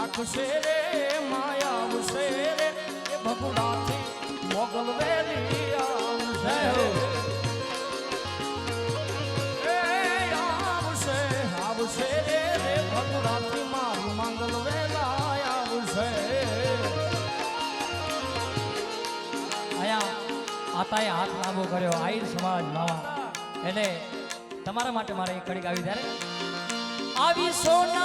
આવશે રે માયા આવશે ભગુડાથી મોગલ વેલી આતાએ હાથ લાંબો કર્યો આહિર સમાજ માવા. એટલે તમારા માટે મારે એક કડી આવી ત્યારે આવી સોનાની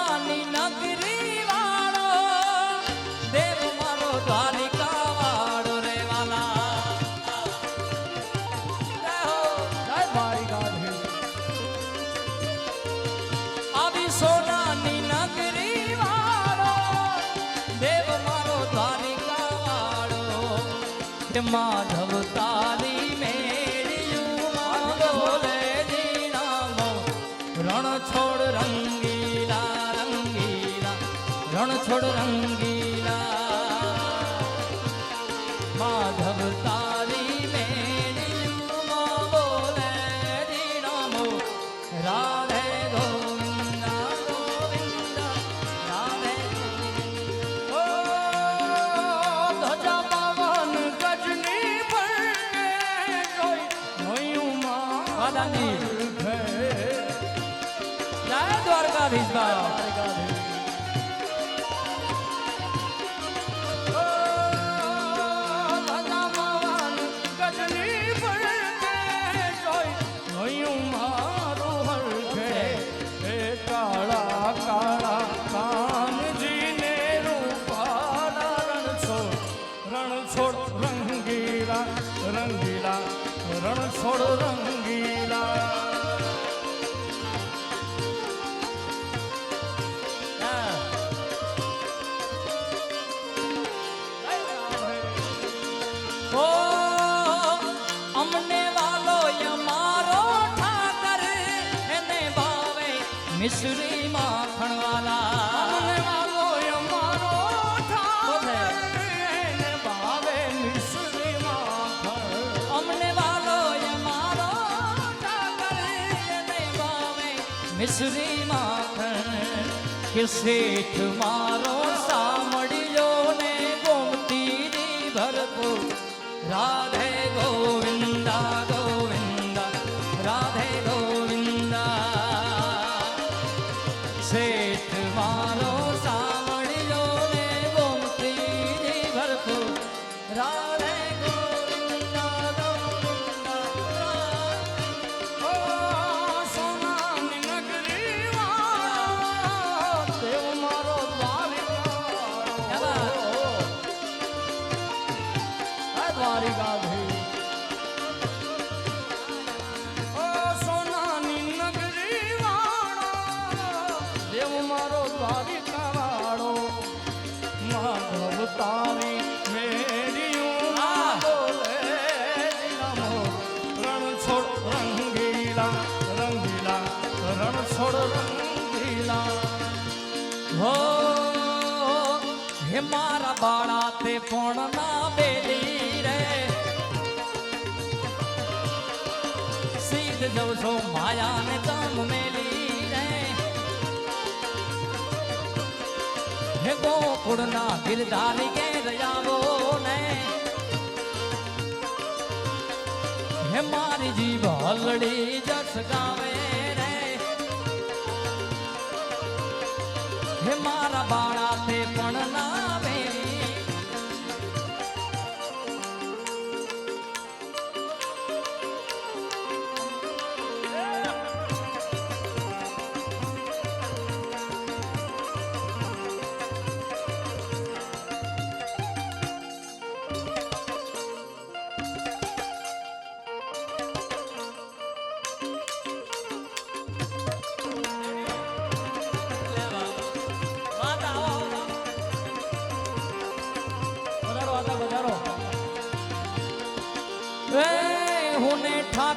માધવ તારી મેળ્યું બોલે જીનામો રણ છોડ રંગીલા રંગીલા રણ છોડ રંગીલા માધવ તારી દ્વારકાધીશ બાબા મિશ્રી માખણ કે શેઠ મારો સાંભળ્યો ને ગોમતીની ભરપૂર રાધે ગોવિંદા હે મારા બાળા, તે પણ ના બેલી રે. સીધ જવ છો માયા ને તમ મેલી રે. હે ગોકુળ ના ગિરધારી કે રયાવો ને. હે મારી જીભ હલડી જસ ગાવે રે. હે મારા બાળા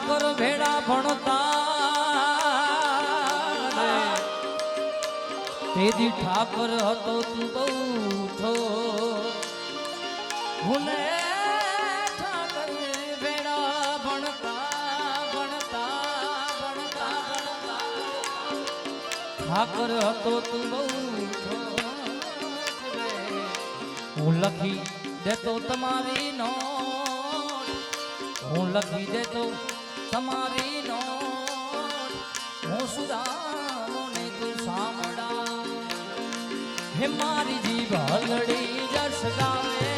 ઠાકર ભેડા ભણતા. તેથી ઠાકર હતો તું બહુ થો ભૂલે ઠાકર હતો તું બહુ હું લખી દેતો તમારી નો હું લખી દેતો તમારી નો હું સુદામોને તું સાંભળા હે મારી જીભ હલડી જસ ગાવે.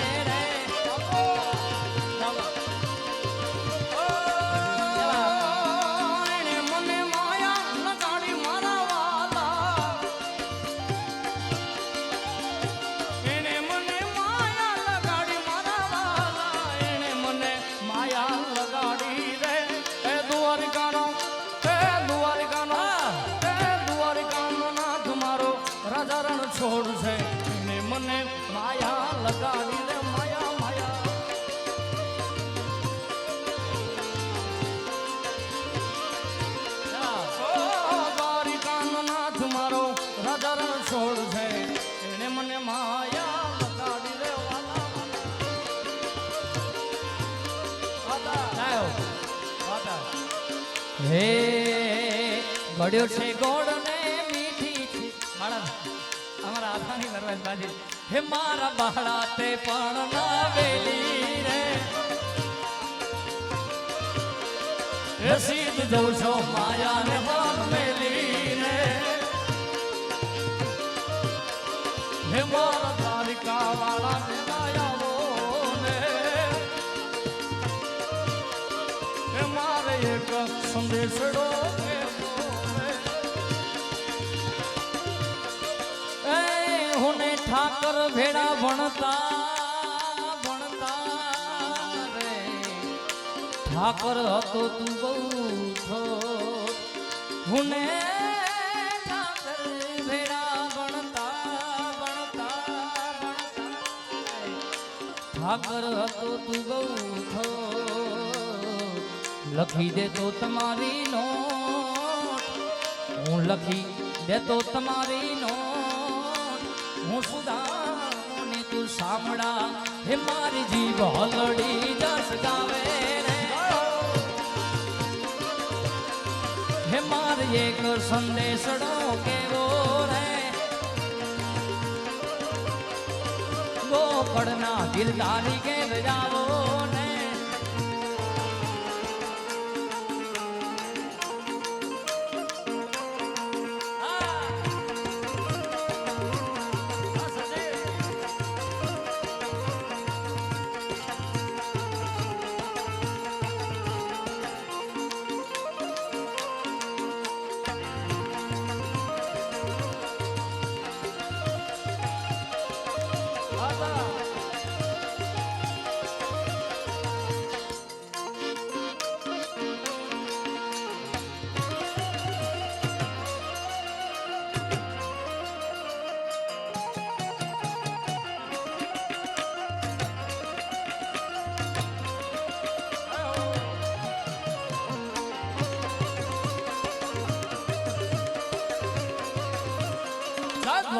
ચરણ છોડશે ને મને માયા લગાવી દે માયા માયા. છે. એને હે ગળ્યો છે ગોળ બાળા અમારા આથાની નરવેશભાજી હે મારા બાળા તે પણ નાવેલી રે. હે જઉં છો માયા ને મેલી રે. હે મારા તારિકા વાળા ને સંદેશડો ભેડા ભણતા ભણતા રે. ઠાકર હતો તું બહુ છો હુને ઠાકર હતો તું બહુ છો લખી દે તો તમારી નો હું લખી દેતો તમારી નોટ. હું સુદાને તું સાંભળા, હે મારી જીભ હલડી જસ ગાવે રે. હે મારે એક સંદેશડો કેવો રે. ગોકળના દિલદારી કે જાવો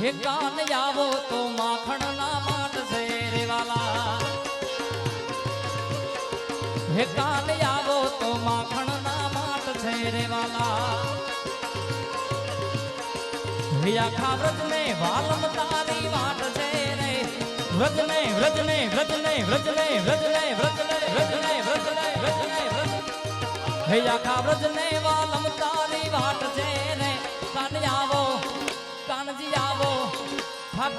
હે કાન આવો તો માખણ ના માટ છે રે વાલા. હે કાન આવો તો માખણ ના માટ છે રે વાલા. હે આખા વ્રત વાલમ તારી વાટ છે રે વ્રત ને વ્રત ને વ્રત ને વ્રત ને વ્રત ને વ્રત ને વ્રત ને વ્રત ને વ્રત ને વ્રત હે આખા વ્રત વાલમ તારી વાટ છે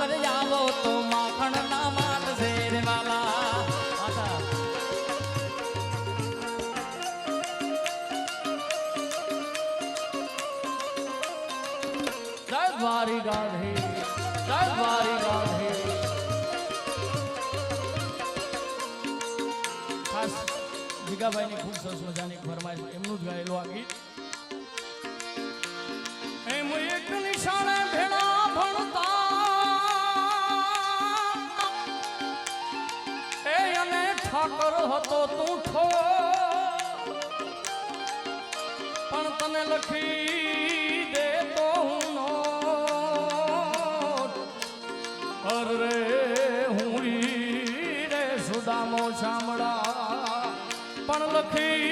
ઠાકર જાવો તો માખણ ના માટ શેર વાલા. દ્વારી ગાધી દ્વારી ગાધી. ખાસ જીગાભાઈની ખૂબ સરસ મજાની ફરમાઈશ. એમનું જ ગાયેલું આ ગીત. ઠાકર હતો તું ઠો પણ તને લખી દે તો હું. અરે હું રે સુદામો શામળા પણ લખી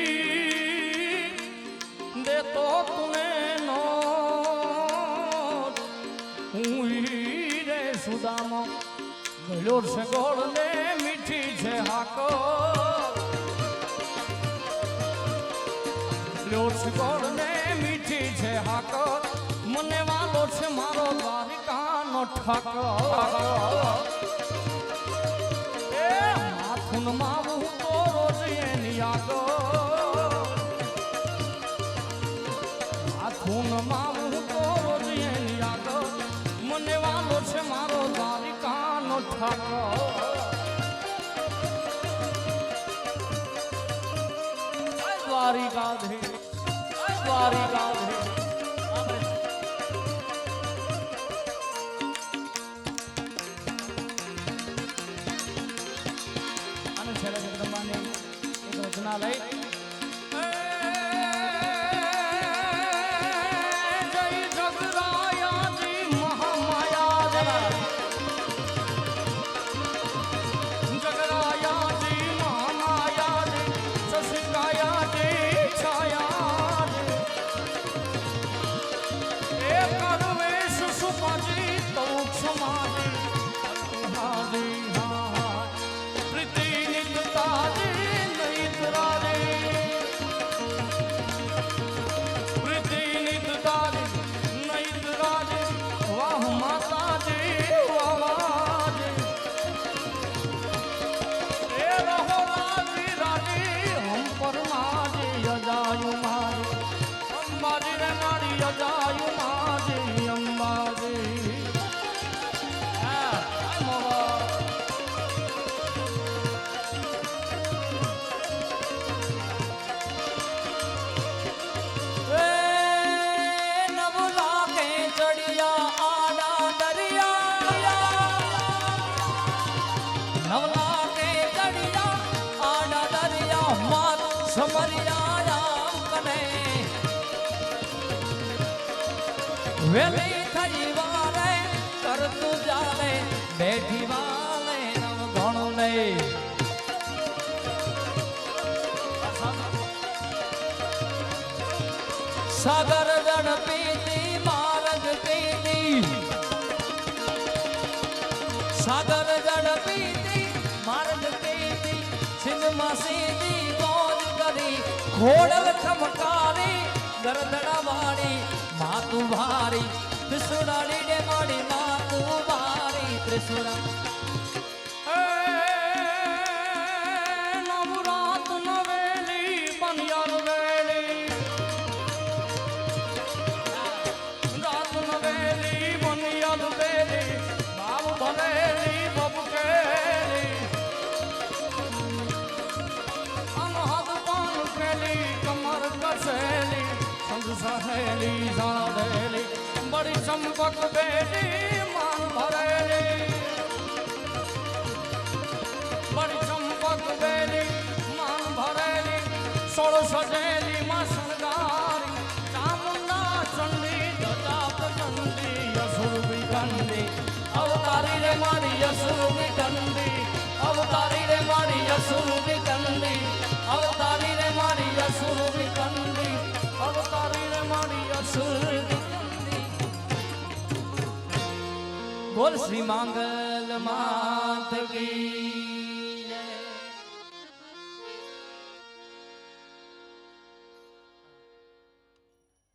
દે તો તુને નોટ. હું રે સુદામો ગયો સગોળ ગોળ ને છે હાકો. છે ગોળ ને મીઠી છે હાકો. મને વાલો છે મારો દ્વારિકાનો ઠાકો. એ માથું માવું તો રોજ એની આગો. માથું માવું તો રોજ એની આગો. મને વાલો છે મારો દ્વારિકાનો ઠાકો. દ્વારિકાધીશ દ્વારિકાધીશ વેલી થઈ વારે કર તું જાલે, બેઠી વાલે ઘણું નહીં સાગર જણ પીતી માર્ગ પીતી. સાગર જણ પીતી માર્ગ પીતી સિંધમાં સીધી ગોજ કરી, ઘોડલ ખમકારી, ગરદડા વાળી માતુ ભારી માડી માતુ ભારી ત્રિશુડા સહેલી સાધેલી બડી ચંપક બેટી માન ભરેલી બડી ચંપક બેલી માન ભરેલી સોળ સજેલી માં શણગારી ચામુંડા ચંડી દતા પ્રચંડી યસુર વિકંડી અવતારી રે મારી યસુર વિકંડી અવતારી રે મારી યસુર બોલ શ્રી માંગલ માત કી.